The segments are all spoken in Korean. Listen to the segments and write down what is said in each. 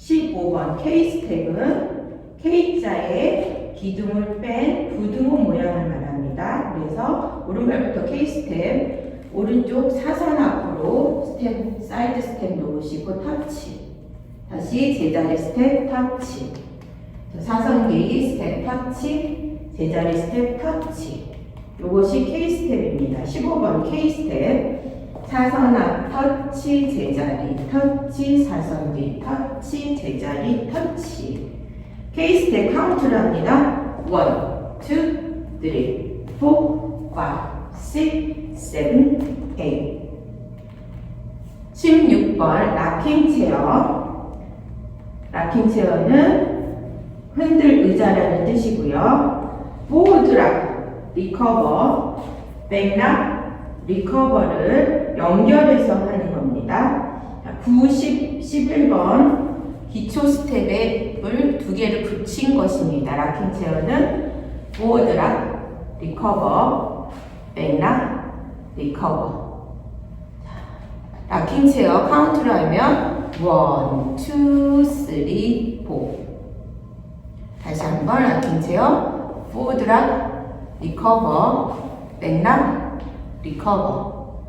15번 K 스텝은 K자에 기둥을 뺀 부등호 모양을 말합니다. 그래서 오른발부터 K 스텝, 오른쪽 사선 앞으로 스텝, 사이드 스텝 놓으시고 터치. 다시 제자리 스텝 터치. 자, 사선 게이 스텝 터치, 제자리 스텝 터치. 요것이 K 스텝입니다. 15번 K 스텝. 사선 앞 터치, 제자리 터치, 사선 뒤 터치, 제자리 터치. K 스텝 카운트를 합니다. 1, 2, 3, 4, 5, 6, 7, 8. 16번 락킹 체어. 락킹 체어는 흔들 의자라는 뜻이고요. 보드락, 리커버, 백락, 리커버를 연결해서 하는 겁니다. 90, 11번 기초 스텝을 두 개를 붙인 것입니다. 락킹 체어는 보드 락, 리커버, 백락, 리커버. 락킹 체어 카운트를 하면 1, 2, 3, 4. 다시 한번 락킹 체어 포드락 리커버 백락 리커버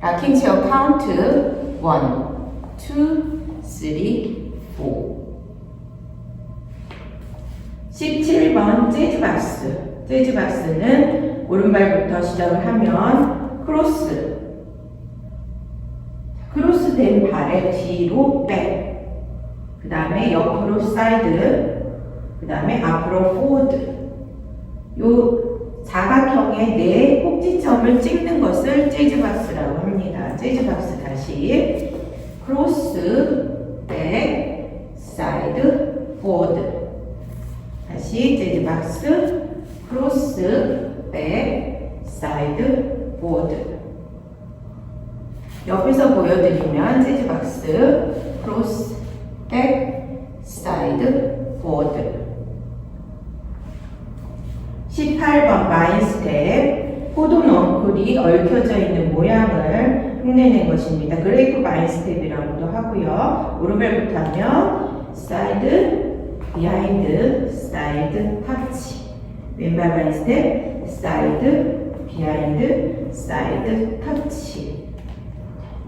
락킹 체어 카운트 1, 2, 3, 4 17번 재즈박스. 재즈박스는 오른발부터 시작을 하면 크로스. 크로스 된 발의 뒤로 백. 그 다음에 옆으로 사이드, 그 다음에 앞으로 포워드. 요 사각형의 네 꼭지점을 찍는 것을 재즈박스라고 합니다. 재즈박스 다시. 크로스, 백, 사이드, 포워드. 다시 재즈 박스, 크로스, 백, 사이드, 포워드. 옆에서 보여드리면 재즈 박스, 크로스, 백, 사이드, 포워드. 18번 마인 스텝. 포도 넝쿨이 얽혀져 있는 모양을 흉내낸 것입니다. 그레이프 마인 스텝이라고도 하고요. 오른발부터 하면 사이드, 비하인드, 사이드, 터치. 왼발 마인 스텝, 사이드, 비하인드, 사이드, 터치.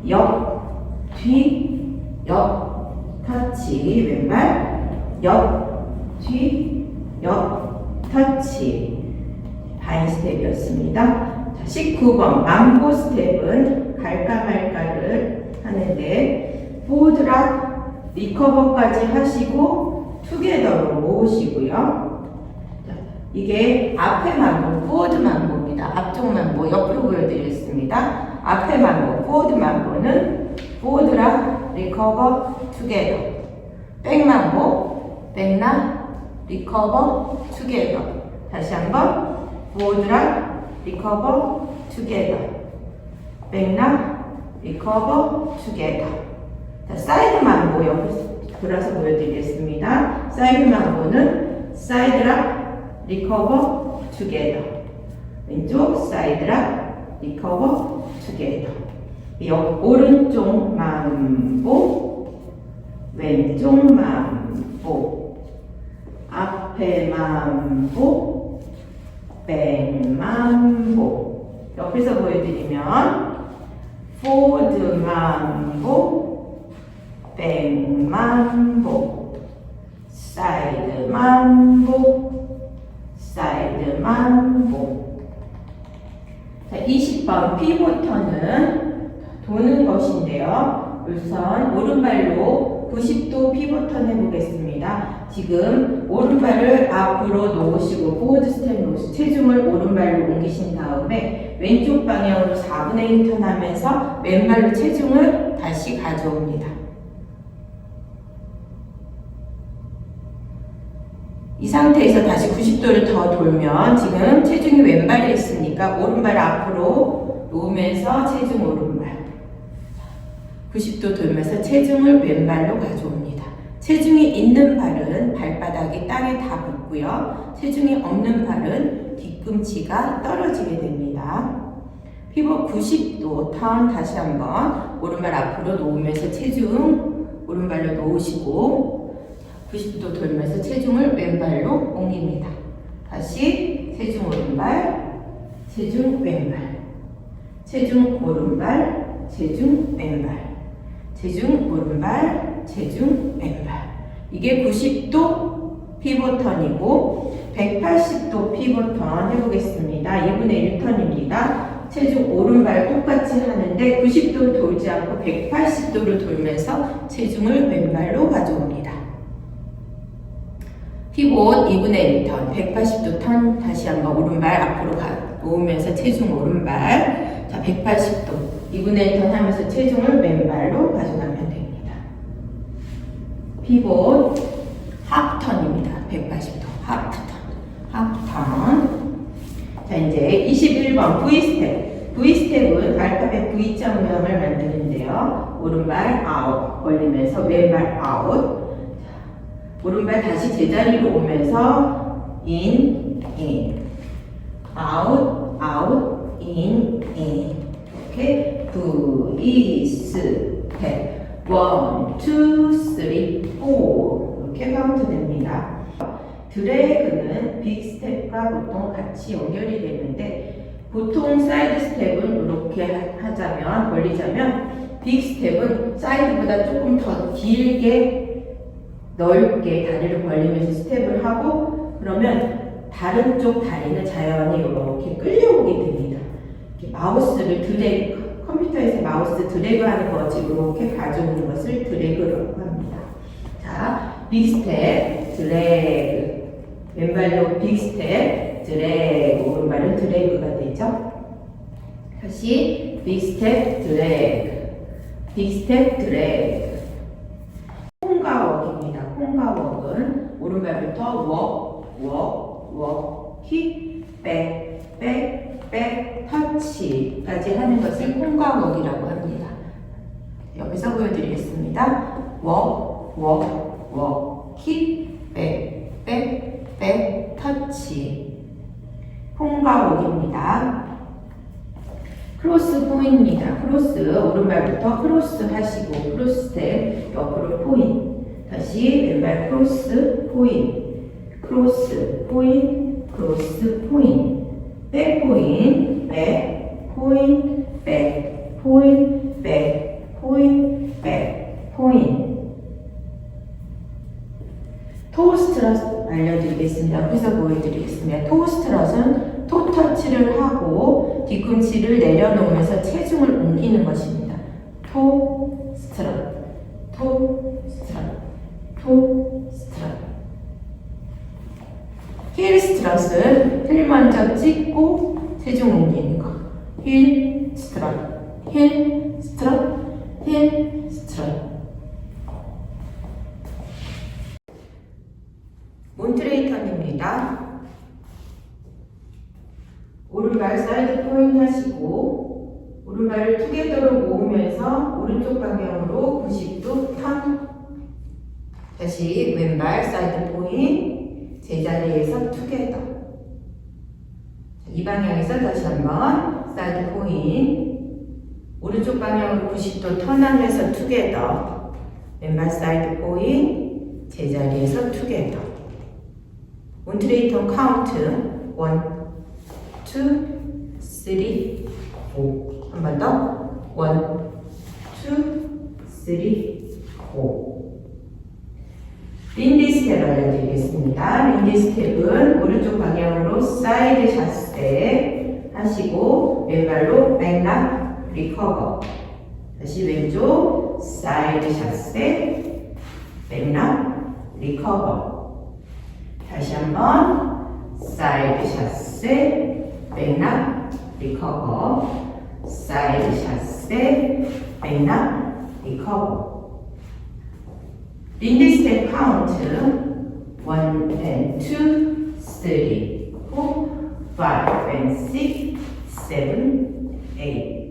옆, 뒤, 옆, 터치 왼발 옆, 뒤, 옆, 터치 바인 스텝이었습니다. 자, 19번 만보 스텝은 갈까 말까를 하는데 보드락 리커버까지 하시고 투게더로 모으시고요. 자, 이게 앞에 만보, 포워드 만보입니다. 앞쪽 만보 옆으로 보여드리겠습니다. 앞에 만보, 포워드 만보는 보드락 리커버 투게더 백만보 백나 리커버 투게더 다시 한번 보드락 리커버 투게더 백나 리커버 투게더 자, 사이드 만보 옆에 돌아서 보여드리겠습니다. 사이드 만보는 사이드락 리커버 투게더 왼쪽 사이드락 리커버 투게더 옆 오른쪽 만보 왼쪽 만보 앞에 만보 백만보 옆에서 보여드리면 포드 만보 백만보 사이드 만보 사이드 만보 자, 20번 피보터는 도는 것인데요. 우선 오른발로 90도 피보턴 해보겠습니다. 지금 오른발을 앞으로 놓으시고 포워드 스텝 놓으시고 체중을 오른발로 옮기신 다음에 왼쪽 방향으로 4분의 1 턴 하면서 왼발로 체중을 다시 가져옵니다. 이 상태에서 다시 90도를 더 돌면 지금 체중이 왼발에 있으니까 오른발 앞으로 놓으면서 체중 오른발 90도 돌면서 체중을 왼발로 가져옵니다. 체중이 있는 발은 발바닥이 땅에 다 붙고요. 체중이 없는 발은 뒤꿈치가 떨어지게 됩니다. 피복 90도 턴 다시 한번 오른발 앞으로 놓으면서 체중 오른발로 놓으시고 90도 돌면서 체중을 왼발로 옮깁니다. 다시 체중 오른발, 체중 왼발, 체중 오른발, 체중 왼발, 체중 오른발, 체중 왼발. 이게 90도 피보턴이고 180도 피보턴 해보겠습니다. 2분의 1턴입니다. 체중 오른발 똑같이 하는데 90도 돌지 않고 180도를 돌면서 체중을 왼발로 가져옵니다. 피봇 2분의 1턴, 180도 턴 다시 한번 오른발 앞으로 가, 놓으면서 체중 오른발 자 180도 2분의 1턴 하면서 체중을 왼발로 가져가면 됩니다. 피봇 하프턴입니다. 180도 하프턴 하프턴 자 이제 21번 V스텝 V스텝은 알파벳 V자 모양을 만드는데요. 오른발 아웃 벌리면서 왼발 아웃 오른발 다시 제자리로 오면서 in, 2, 4, 1, 2, 3, 4 이렇게 카운트 됩니다. 드래그는 빅 스텝과 보통 같이 연결이 되는데 보통 사이드 스텝은 이렇게 하자면 벌리자면 빅 스텝은 사이드보다 조금 더 길게 넓게 다리를 벌리면서 스텝을 하고 그러면 다른 쪽 다리는 자연히 이렇게 끌려오게 됩니다. 마우스를 드래그 컴퓨터에서 마우스 드래그 하는 거지 이렇게 가져오는 것을 드래그라고 합니다. 자, 빅스텝 드래그 왼발로 빅스텝 드래그 오른발은 드래그가 되죠. 다시 빅스텝 드래그 빅스텝 드래그 콩가웍입니다. 콩가웍은 오른발부터 웍, 웍, 웍, 킥, 백, 백, 백, 터치까지 하는 것을 콩가웍이라고 합니다. 여기서 보여드리겠습니다. 웍, 웍, 웍, 킥, 백, 백, 백, 터치. 콩가웍입니다. 크로스 포인입니다. 크로스 오른발부터 크로스 하시고 크로스 스텝 옆으로 포인 다시 왼발 크로스 포인 크로스 포인 크로스 포인 백 포인 백 포인 백 포인 백 포인 백 포인 토스트럿 알려드리겠습니다. 여기서 보여드리겠습니다. 토스트럿은 토터치를 하고 뒤꿈치를 내려놓으면서 체중을 옮기는 것입니다. 토스트럿, 토스트럿, 토스트럿. 힐 먼저 찍고 체중 옮기는 거. 힐 스트럿, 힐 스트럿, 힐 스트럿. 몬트레이턴입니다. 오른발 사이드 포인 하시고 오른발을 투게더로 모으면서 오른쪽 방향으로 90도 턴 다시 왼발 사이드 포인 제자리에서 투게더 이 방향에서 다시 한번 사이드 포인 오른쪽 방향으로 90도 턴하면서 투게더 왼발 사이드 포인 제자리에서 투게더 몬트레이 턴 카운트 1 2, 3, 4. 한번 더. 1, 2, 3, 4. 린디 스텝 알려드리겠습니다. 린디 스텝은 오른쪽 방향으로 사이드 샷 스텝 하시고 왼발로 백락 리커버 다시 왼쪽 사이드 샷 스텝 백락 리커버 다시 한번 사이드 샷 스텝 백락 리커버 사이드 샷 스텝 백락 리커버 린디 스텝 카운트 1 and 2, 3, 4, five and six, seven, eight.